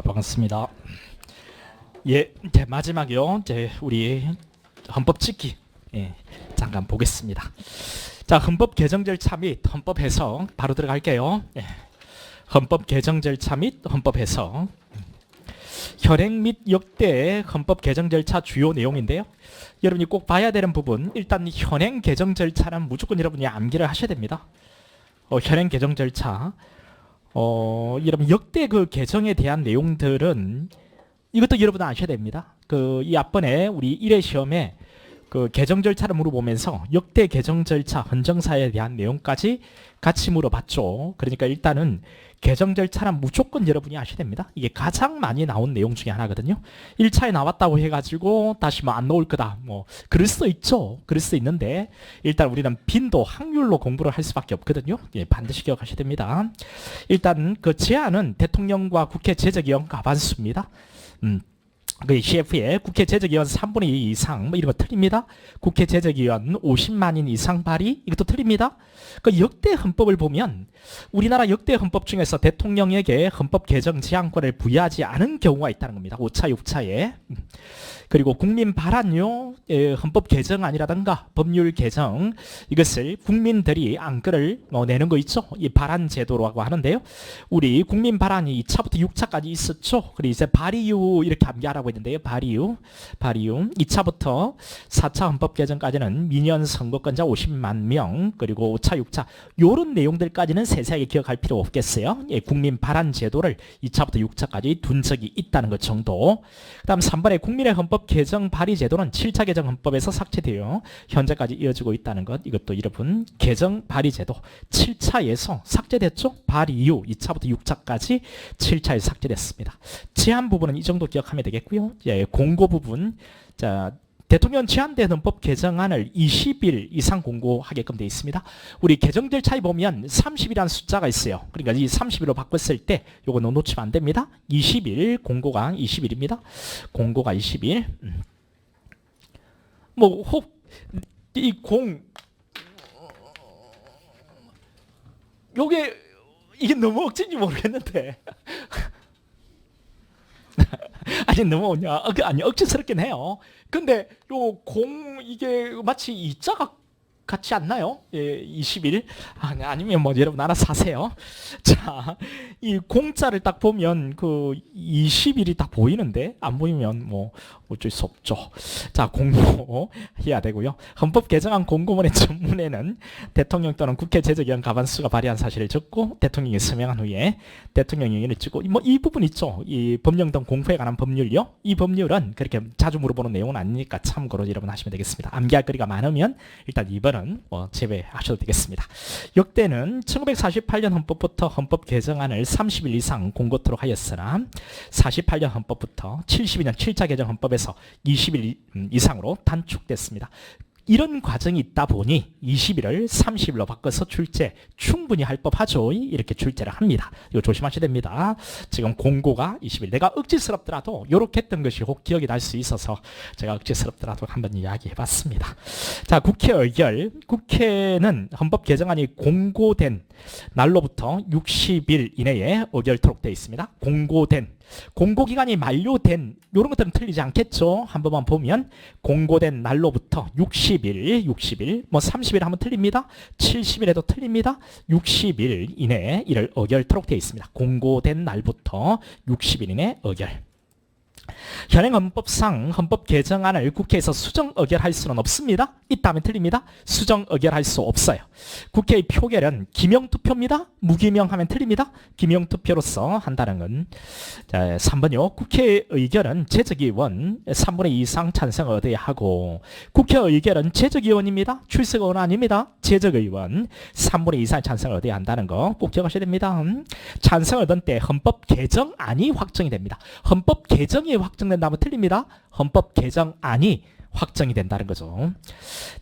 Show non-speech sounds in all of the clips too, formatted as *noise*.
자, 반갑습니다. 예, 이제 마지막이요. 이제 우리 헌법 짓기 예, 잠깐 보겠습니다. 자, 헌법 개정 절차 및 헌법 해석 바로 들어갈게요. 예. 헌법 개정 절차 및 헌법 해석 현행 및 역대 헌법 개정 절차 주요 내용인데요. 여러분이 꼭 봐야 되는 부분 일단 현행 개정 절차는 무조건 여러분이 암기를 하셔야 됩니다. 어, 현행 개정 절차 어, 여러분 역대 그 개정에 대한 내용들은 이것도 여러분 아셔야 됩니다. 그 이 앞번에 우리 1회 시험에 그 개정 절차를 물어보면서 역대 개정 절차 헌정사에 대한 내용까지 같이 물어봤죠. 그러니까 일단은 개정 절차는 무조건 여러분이 아셔야 됩니다. 이게 가장 많이 나온 내용 중에 하나거든요. 1차에 나왔다고 해가지고 다시 뭐 안 나올 거다. 뭐 그럴 수 있죠. 그럴 수 있는데 일단 우리는 빈도 확률로 공부를 할 수밖에 없거든요. 예, 반드시 기억하셔야 됩니다. 일단 그 제안은 대통령과 국회 제적위원 과반수입니다. 음, 그 CF에 국회 제적위원 3분의 2 이상 뭐 이런 거 틀립니다. 국회 제적위원 50만인 이상 발의 이것도 틀립니다. 그 역대 헌법을 보면 우리나라 역대 헌법 중에서 대통령에게 헌법 개정 제한권을 부여하지 않은 경우가 있다는 겁니다. 5차, 6차에. 그리고 국민 발안요 예, 헌법 개정안이라든가 법률 개정 이것을 국민들이 안건을 뭐 내는 거 있죠. 이 발안 제도라고 하는데요. 우리 국민 발안이 2차부터 6차까지 있었죠. 그리고 이제 발의유 이렇게 암기하라고 했는데요. 발의유, 발의유 2차부터 4차 헌법 개정까지는 민연 선거권자 50만 명 그리고 5차, 6차 요런 내용들까지는 세세하게 기억할 필요 없겠어요. 예, 국민 발안 제도를 2차부터 6차까지 둔 적이 있다는 것 정도. 그다음 3번에 국민의 헌법 개정 발의 제도는 7차 개정 헌법에서 삭제되어 현재까지 이어지고 있다는 것 이것도 여러분 개정 발의 제도 7차에서 삭제됐죠? 발의 이후 2차부터 6차까지 7차에 삭제됐습니다. 제한 부분은 이 정도 기억하면 되겠고요. 예, 공고 부분 자 대통령 제한된 헌법 개정안을 20일 이상 공고하게끔 되어 있습니다. 우리 개정 절차에 보면 30이라는 숫자가 있어요. 그러니까 이 30일로 바꿨을 때 요거 놓치면 안 됩니다. 20일 공고가 20일입니다. 공고가 20일. 음. 뭐혹 이 공 요게 이게 너무 억진지 모르겠는데 *laughs* 아니 너무 그냥 어, 아니 억지스럽긴 해요. 근데 요 공 이게 마치 이자가 같지 않나요? 예, 20일 아니, 아니면 뭐 여러분 알아서 하세요. 자, 이 공짜를 딱 보면 그 20일이 딱 보이는데 안 보이면 뭐 어쩔 수 없죠. 자, 공고 해야 되고요. 헌법 개정안 공고문의 전문에는 대통령 또는 국회 제적위원 가반수가 발의한 사실을 적고 대통령이 서명한 후에 대통령 영의를 찍고 뭐 이 부분 있죠. 이 법령 등 공포에 관한 법률요. 이 법률은 그렇게 자주 물어보는 내용은 아니니까 참고로 여러분 하시면 되겠습니다. 암기할 거리가 많으면 일단 2번은 뭐 제외하셔도 되겠습니다. 역대는 1948년 헌법부터 헌법 개정안을 30일 이상 공고토록 하였으나 48년 헌법부터 72년 7차 개정 헌법에서 20일 이상으로 단축됐습니다. 이런 과정이 있다 보니 20일을 30일로 바꿔서 출제 충분히 할 법하죠. 이렇게 출제를 합니다. 이거 조심하셔야 됩니다. 지금 공고가 20일. 내가 억지스럽더라도 이렇게 했던 것이 혹 기억이 날 수 있어서 제가 억지스럽더라도 한번 이야기해 봤습니다. 자, 국회 의결. 국회는 헌법 개정안이 공고된 날로부터 60일 이내에 의결토록 되어 있습니다. 공고된 공고 기간이 만료된 이런 것들은 틀리지 않겠죠. 한 번만 보면 공고된 날로부터 60일, 60일, 뭐 30일 하면 틀립니다. 70일에도 틀립니다. 60일 이내에 이를 의결토록 되어 있습니다. 공고된 날부터 60일 이내 의결. 현행 헌법상 헌법 개정안을 국회에서 수정 의결할 수는 없습니다. 있다면 틀립니다. 수정 의결할 수 없어요. 국회의 표결은 기명 투표입니다. 무기명하면 틀립니다. 기명 투표로서 한다는 건 자, 3번요. 국회 의결은 제적의원 3분의 2 이상 찬성을 얻어야 하고 국회 의결은 제적의원입니다. 출석의원 아닙니다. 제적의원 3분의 2 이상 찬성을 얻어야 한다는 거꼭 기억하셔야 됩니다. 음. 찬성을 얻은 때 헌법 개정안이 확정이 됩니다. 헌법 개정이 확정된다면 틀립니다. 헌법 개정안이 확정이 된다는 거죠.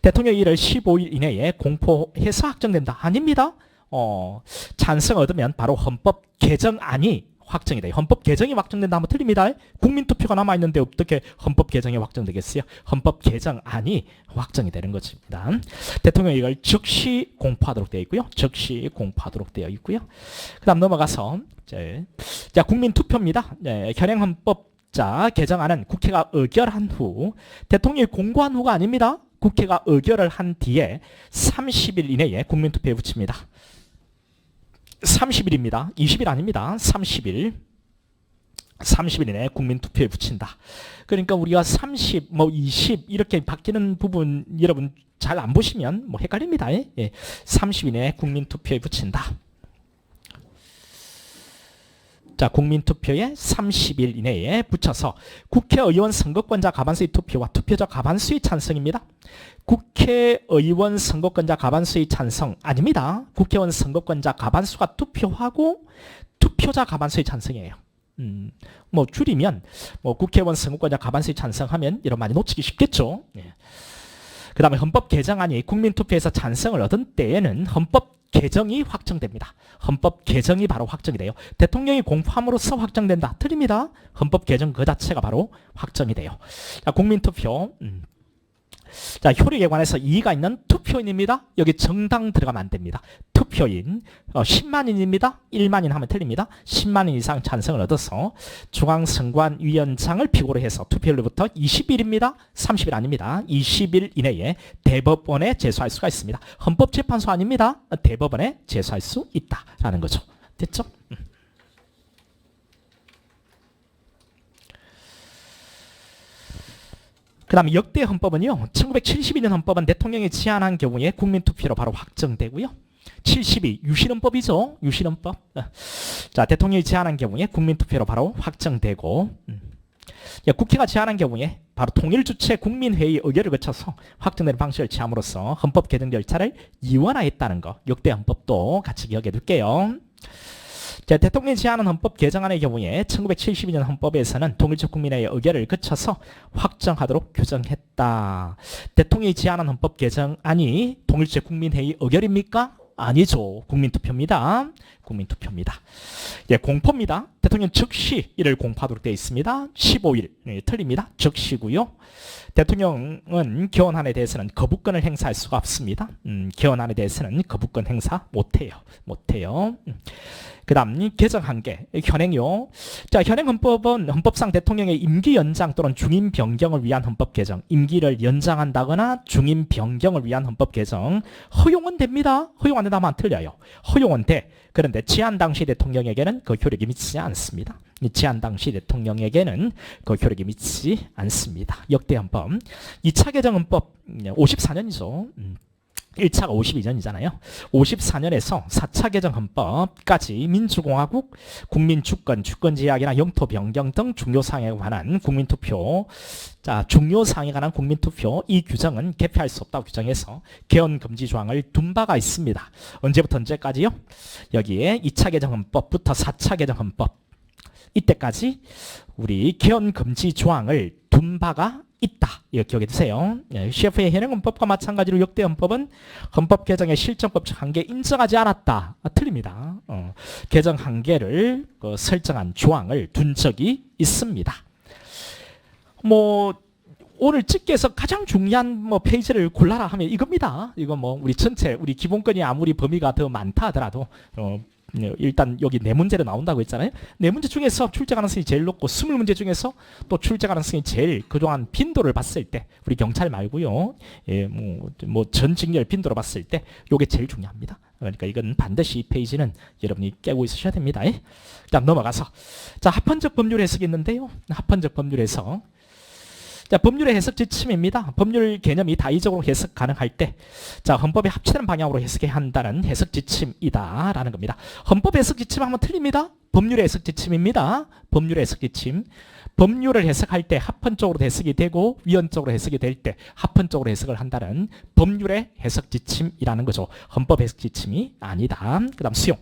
대통령 이를 15일 이내에 공포해서 확정된다. 아닙니다. 어, 찬성 얻으면 바로 헌법 개정안이 확정이 돼요. 헌법 개정이 확정된다 하면 틀립니다. 국민투표가 남아 있는데 어떻게 헌법 개정이 확정되겠어요? 헌법 개정안이 확정이 되는 것입니다. 대통령이 이걸 즉시 공포하도록 되어 있고요. 즉시 공포하도록 되어 있고요. 그 다음 넘어가서 이제 자 국민투표입니다. 네, 현행 헌법 자 개정안은 국회가 의결한 후 대통령이 공고한 후가 아닙니다. 국회가 의결을 한 뒤에 30일 이내에 국민투표에 붙입니다. 30일입니다. 20일 아닙니다. 30일. 30일 이내에 국민투표에 붙인다. 그러니까 우리가 30, 뭐 20 이렇게 바뀌는 부분 여러분 잘 안 보시면 뭐 헷갈립니다. 예. 30일 이내에 국민투표에 붙인다. 자, 국민투표에 30일 이내에 붙여서 국회의원 선거권자 과반수의 투표와 투표자 과반수의 찬성입니다. 국회의원 선거권자 과반수의 찬성 아닙니다. 국회의원 선거권자 과반수가 투표하고 투표자 과반수의 찬성이에요. 음, 뭐 줄이면 뭐 국회의원 선거권자 과반수의 찬성하면 이런 많이 놓치기 쉽겠죠. 예. 그 다음에 헌법 개정안이 국민투표에서 찬성을 얻은 때에는 헌법 개정이 확정됩니다. 헌법 개정이 바로 확정이 돼요. 대통령이 공포함으로써 확정된다. 틀립니다. 헌법 개정 그 자체가 바로 확정이 돼요. 자, 국민투표. 음. 자, 효력에 관해서 이의가 있는 투표인입니다. 여기 정당 들어가면 안 됩니다. 투표인 어, 10만인입니다. 1만인 하면 틀립니다. 10만인 이상 찬성을 얻어서 중앙선관위원장을 피고로 해서 투표일부터 20일입니다. 30일 아닙니다. 20일 이내에 대법원에 제소할 수가 있습니다. 헌법재판소 아닙니다. 대법원에 제소할 수 있다라는 거죠. 됐죠? 음. 그 다음에 역대 헌법은요. 1972년 헌법은 대통령이 제안한 경우에 국민투표로 바로 확정되고요. 72 유신헌법이죠. 유신헌법. 어. 자 대통령이 제안한 경우에 국민투표로 바로 확정되고 음. 야, 국회가 제안한 경우에 바로 통일주체 국민회의 의결을 거쳐서 확정되는 방식을 취함으로써 헌법 개정 절차를 이원화했다는 거 역대 헌법도 같이 기억해 둘게요. 자, 대통령이 제안한 헌법 개정안의 경우에 1972년 헌법에서는 통일적 국민의 의결을 거쳐서 확정하도록 규정했다. 대통령이 제안한 헌법 개정안이 통일적 국민회의 의결입니까? 아니죠. 국민투표입니다. 국민투표입니다. 예, 공포입니다. 대통령 즉시 이를 공포하도록 되어 있습니다. 15일 예, 틀립니다. 즉시고요. 대통령은 개헌안에 대해서는 거부권을 행사할 수가 없습니다. 음, 개헌안에 대해서는 거부권 행사 못해요. 못해요. 음. 그 다음 개정 한계 현행요. 자 현행 헌법은 헌법상 대통령의 임기 연장 또는 중임 변경을 위한 헌법 개정, 임기를 연장한다거나 중임 변경을 위한 헌법 개정 허용은 됩니다. 허용 안 된다면 틀려요. 허용은 돼. 그런데 제한 당시 대통령에게는 그 효력이 미치지 않습니다. 제한 당시 대통령에게는 그 효력이 미치지 않습니다. 역대 헌법 2차 개정 헌법 54년이죠. 1차가 52년이잖아요. 54년에서 4차 개정 헌법까지 민주공화국 국민 주권, 주권 제약이나 영토 변경 등 중요 사항에 관한 국민 투표 자, 중요 사항에 관한 국민 투표 이 규정은 개폐할 수 없다고 규정해서 개헌 금지 조항을 둔 바가 있습니다. 언제부터 언제까지요? 여기에 2차 개정 헌법부터 4차 개정 헌법 이때까지 우리 개헌 금지 조항을 둔 바가 있다. 이거 기억해 두세요. 예, CF의 현행 헌법과 마찬가지로 역대 헌법은 헌법 개정의 실정법적 한계 인정하지 않았다. 아, 틀립니다. 어, 개정 한계를 그 설정한 조항을 둔 적이 있습니다. 뭐 오늘 찍기에서 가장 중요한 뭐 페이지를 골라라 하면 이겁니다. 이거 뭐 우리 전체 우리 기본권이 아무리 범위가 더 많다 하더라도 어, 네, 일단 여기 네 문제로 나온다고 했잖아요. 네 문제 중에서 출제 가능성이 제일 높고 스물 문제 중에서 또 출제 가능성이 제일 그동안 빈도를 봤을 때 우리 경찰 말고요. 예, 뭐, 뭐전 직렬 빈도로 봤을 때 요게 제일 중요합니다. 그러니까 이건 반드시 이 페이지는 여러분이 깨고 있으셔야 됩니다. 예? 다음 넘어가서 자 합헌적 법률 해석이 있는데요. 합헌적 법률 해석 자, 법률의 해석 지침입니다. 법률 개념이 다의적으로 해석 가능할 때, 자, 헌법에 합치되는 방향으로 해석해야 한다는 해석 지침이다 라는 겁니다. 헌법 해석 지침 하면 틀립니다. 법률의 해석 지침입니다. 법률의 해석 지침. 법률을 해석할 때 합헌적으로 해석이 되고 위헌적으로 해석이 될 때 합헌적으로 해석을 한다는 법률의 해석 지침이라는 거죠. 헌법 해석 지침이 아니다. 그 다음 수용.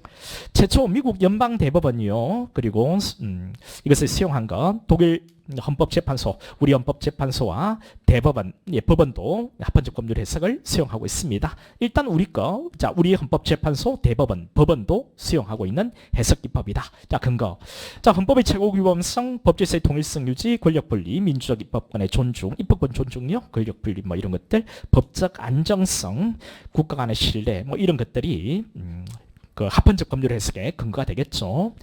최초 미국 연방 대법원이요. 그리고 음, 이것을 수용한 것 독일 헌법재판소, 우리 헌법재판소와 대법원, 예, 법원도 합헌적 법률 해석을 수용하고 있습니다. 일단 우리 거, 자, 우리 헌법재판소, 대법원, 법원도 수용하고 있는 해석 기법이다. 자, 근거. 자, 헌법의 최고 규범성, 법질서의 통일성 유지, 권력 분리, 민주적 입법권의 존중, 입법권 존중요, 권력 분리 뭐 이런 것들, 법적 안정성, 국가 간의 신뢰, 뭐 이런 것들이 음, 그 합헌적 법률 해석의 근거가 되겠죠.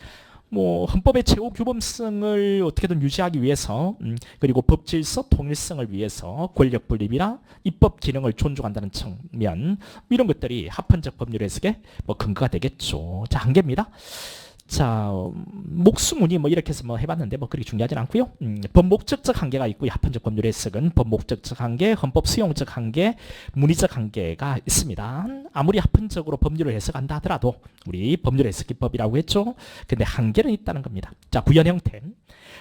뭐 헌법의 최고 규범성을 어떻게든 유지하기 위해서 음, 그리고 법 질서 통일성을 위해서 권력 분립이나 입법 기능을 존중한다는 측면 이런 것들이 합헌적 법률 해석의 뭐 근거가 되겠죠. 자 한계입니다. 자 음, 목수문이 뭐 이렇게 해서 뭐 해봤는데 뭐 그렇게 중요하진 않고요. 음, 법목적적 한계가 있고 합헌적 법률 해석은 법목적적 한계, 헌법 수용적 한계, 문의적 한계가 있습니다. 아무리 합헌적으로 법률을 해석한다 하더라도 우리 법률 해석 기법이라고 했죠. 근데 한계는 있다는 겁니다. 자 구현 형태.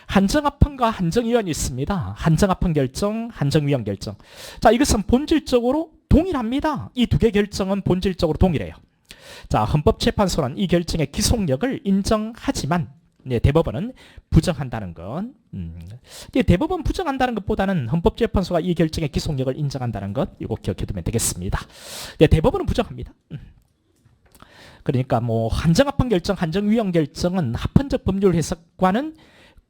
한정합헌과 한정위원이 있습니다. 한정합헌 결정, 한정위원 결정. 자 이것은 본질적으로 동일합니다. 이 두 개 결정은 본질적으로 동일해요. 자, 헌법재판소는 이 결정의 기속력을 인정하지만 네, 대법원은 부정한다는 건 음, 예, 대법원 부정한다는 것보다는 헌법재판소가 이 결정의 기속력을 인정한다는 것 이거 기억해두면 되겠습니다. 네, 대법원은 부정합니다. 음. 그러니까 뭐 한정합헌 결정, 한정위헌 결정은 합헌적 법률 해석과는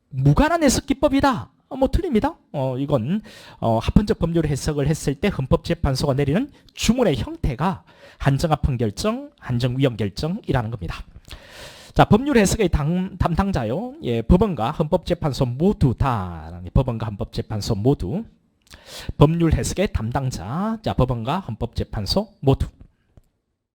무관한 해석 기법이다. 어, 뭐 틀립니다. 어, 이건 어, 합헌적 법률 해석을 했을 때 헌법재판소가 내리는 주문의 형태가 한정합헌 결정, 한정위헌 결정이라는 겁니다. 자, 법률 해석의 당, 담당자요. 예, 법원과 헌법재판소 모두 다 법원과 헌법재판소 모두 법률 해석의 담당자. 자, 법원과 헌법재판소 모두